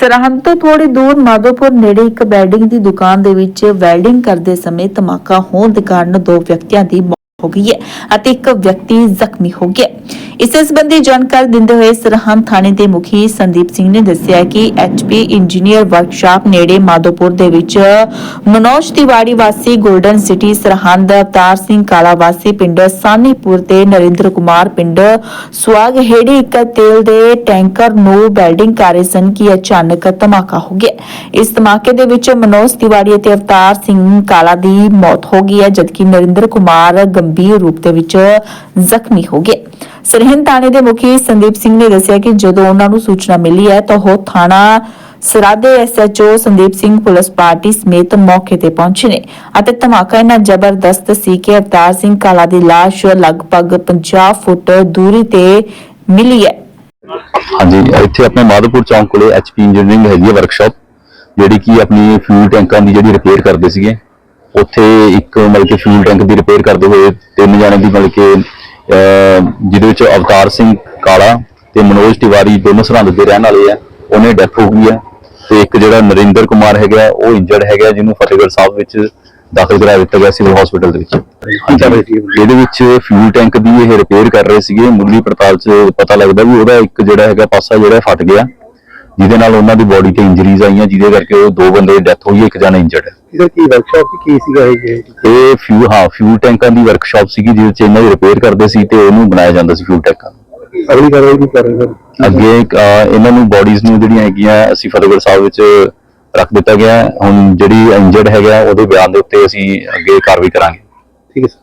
ਸਰਹੰਦ ਤੋਂ ਥੋੜੀ ਦੂਰ ਮਾਧੋਪੁਰ ਨੇੜੇ ਇੱਕ ਵੈਲਡਿੰਗ ਦੀ ਦੁਕਾਨ ਦੇ ਵਿੱਚ ਵੈਲਡਿੰਗ ਕਰਦੇ ਸਮੇਂ ਧਮਾਕਾ ਹੋਣ ਦੇ ਕਾਰਨ ਦੋ ਵਿਅਕਤੀਆਂ ਦੀ ਮੌਤ ਹੋ ਗਈ ਹੈ ਅਤੇ ਇੱਕ ਵਿਅਕਤੀ ਜ਼ਖਮੀ ਹੋ ਗਿਆ ਇਸ ਸੰਬੰਧੀ ਜਾਣਕਾਰੀ ਦਿੰਦੇ ਹੋਏ ਸਰਹੰਦ ਥਾਣੇ ਦੇ ਮੁਖੀ ਸੰਦੀਪ ਸਿੰਘ ਨੇ ਦੱਸਿਆ ਕਿ ਐਚਪੀ ਇੰਜੀਨੀਅਰ ਵਰਕਸ਼ਾਪ ਨੇੜੇ ਮਾਧੋਪੁਰ ਦੇ ਵਿੱਚ ਮਨੋਜ ਤਿਵਾੜੀ ਵਾਸੀ, ਗੋਲਡਨ ਸਿਟੀ ਸਰਹੰਦ, ਅਵਤਾਰ ਸਿੰਘ ਕਾਲਾ ਵਾਸੀ ਪਿੰਡ ਸਾਨੀਪੁਰ ਤੇ ਨਰਿੰਦਰ ਕੁਮਾਰ ਪਿੰਡ ਸੁਆਗ ਹੇੜੀ ਇੱਕ ਤੇਲ ਦੇ ਟੈਂਕਰ ਨੂੰ ਵੈਲਡਿੰਗ ਕਰ ਰਹੇ ਸਨ ਕਿ ਅਚਾਨਕ ਧਮਾਕਾ ਹੋ ਗਿਆ। ਇਸ ਧਮਾਕੇ ਦੇ ਵਿੱਚ ਮਨੋਜ ਤਿਵਾੜੀ ਅਤੇ ਅਵਤਾਰ ਸਿੰਘ ਕਾਲਾ ਦੀ ਮੌਤ ਹੋ ਗਈ ਹੈ, ਜਦਕਿ ਨਰਿੰਦਰ ਕੁਮਾਰ ਗੰਭੀਰ ਰੂਪ ਦੇ ਵਿੱਚ ਜ਼ਖਮੀ ਹੋ ਗਏ। ਸਰਹਿੰਦ ਥਾਣੇ ਦੇ ਮੁਖੀ ਸੰਦੀਪ ਸਿੰਘ ਨੇ ਦੱਸਿਆ ਕਿ ਜਦੋਂ ਉਹਨਾਂ ਨੂੰ ਸੂਚਨਾ ਮਿਲੀ ਹੈ ਤਾਂ ਉਹ ਥਾਣਾ ਸਰਾਦੇ SHO Sandeep Singh police party ਸਮੇਤ ਮੌਕੇ ਤੇ ਪਹੁੰਚੇ ਨੇ ਅਤੇ ਧਮਾਕਾ ਇੰਨਾ ਜ਼ਬਰਦਸਤ ਸੀ ਕਿ ਅਵਤਾਰ ਸਿੰਘ ਕਾਲਾ ਦੀ ਲਾਸ਼ ਲਗਭਗ 50 ਫੁੱਟ ਦੂਰੀ ਤੇ ਮਿਲੀ ਹੈ। ਹਾਂਜੀ, ਇੱਥੇ ਆਪਣੇ ਮਾਧੋਪੁਰ ਚੌਂਕ ਕੋਲੇ ਐਚਪੀ ਇੰਜੀਨੀਅਰਿੰਗ ਹੈਗੀ ਹੈ ਵਰਕਸ਼ਾਪ, ਜਿਹੜੀ ਕਿ ਆਪਣੀ ਫਿਊਲ ਟੈਂਕਾਂ ਦੀ ਜਿਹੜੀ ਰਿਪੇਅਰ ਕਰਦੇ ਸੀਗੇ। ਉੱਥੇ ਇੱਕ ਮਤਲਬ ਕਿ ਫਿਊਲ ਟੈਂਕ ਦੀ ਰਿਪੇਅਰ ਕਰਦੇ ਹੋਏ ਤਿੰਨ ਜਣੇ ਦੀ ਮਤਲਬ ਕਿ ਜਿਹਦੇ ਵਿੱਚ ਅਵਤਾਰ ਸਿੰਘ ਕਾਲਾ ਤੇ ਮਨੋਜ ਤਿਵਾਰੀ ਦੋਨੋਂ ਸਰਹੰਦ ਦੇ ਰਹਿਣ ਵਾਲੇ ਆ, ਉਹਨੇ ਡੈਥ ਹੋ ਗਈ ਹੈ ਤੇ ਇੱਕ ਜਿਹੜਾ ਨਰਿੰਦਰ ਕੁਮਾਰ ਹੈਗਾ, ਉਹ ਇੰਜਰਡ ਹੈਗਾ, ਜਿਹਨੂੰ ਫਤਿਹਗੜ੍ਹ ਸਾਹਿਬ ਵਿੱਚ ਦਾਖਲ ਕਰਾ ਦਿੱਤਾ ਗਿਆ ਸਿਵਲ ਹਸਪੀਟਲ ਦੇ ਵਿੱਚ। ਇਹਦੇ ਵਿੱਚ ਫਿਊਲ ਟੈਂਕ ਦੀ ਇਹ ਰਿਪੇਅਰ ਕਰ ਰਹੇ ਸੀਗੇ ਮੁੱਢਲੀ ਪੜਤਾਲ 'ਚ ਪਤਾ ਲੱਗਦਾ ਵੀ ਉਹਦਾ ਇੱਕ ਜਿਹੜਾ ਹੈਗਾ ਪਾਸਾ ਜਿਹੜਾ ਫਟ ਗਿਆ, ਜਿਹਦੇ ਨਾਲ ਉਹਨਾਂ ਦੀ ਬੋਡੀ ਤੇ ਇੰਜਰੀਜ਼ ਆਈਆਂ, ਜਿਹਦੇ ਕਰਕੇ ਉਹ ਦੋ ਬੰਦੇ ਦੀ ਡੈਥ ਹੋਈ ਹੈ ਇੱਕ ਜਣਾ ਇੰਜਰਡ ਹੈ। ਇਧਰ ਕੀ ਵਰਕਸ਼ਾਪ ਕੀ ਸੀਗਾ ਇਹ ਜੀ? ਇਹ ਫਿਊ ਹਾਂ ਫਿਊਲ ਟੈਂਕਾਂ ਦੀ ਵਰਕਸ਼ਾਪ ਸੀਗੀ ਜਿਹਦੇ 'ਚ ਇਹਨਾਂ ਦੀ ਰਿਪੇਅਰ ਕਰਦੇ ਸੀ ਤੇ ਉਹਨੂੰ ਬਣਾਇਆ ਜਾਂਦਾ ਸੀ ਫਿਊਲ ਟੈਂਕਾਂ ਅਗਲੀ ਕਾਰਵਾਈ ਵੀ ਕਰ ਰਹੇ ਸਰ? ਅੱਗੇ ਅਹ, ਇਹਨਾਂ ਨੂੰ ਬੋਡੀਜ਼ ਨੂੰ ਜਿਹੜੀਆਂ ਹੈਗੀਆਂ ਅਸੀਂ ਫਤਿਹਗੜ੍ਹ ਸਾਹਿਬ ਵਿੱਚ ਰੱਖ ਦਿੱਤਾ ਗਿਆ ਹੈ। ਹੁਣ ਜਿਹੜੀ ਇੰਜਰਡ ਹੈਗਾ ਉਹਦੇ ਬਿਆਨ ਦੇ ਉੱਤੇ ਅਸੀਂ ਅੱਗੇ ਕਾਰਵਾਈ ਕਰਾਂਗੇ। ਠੀਕ ਹੈ ਸਰ।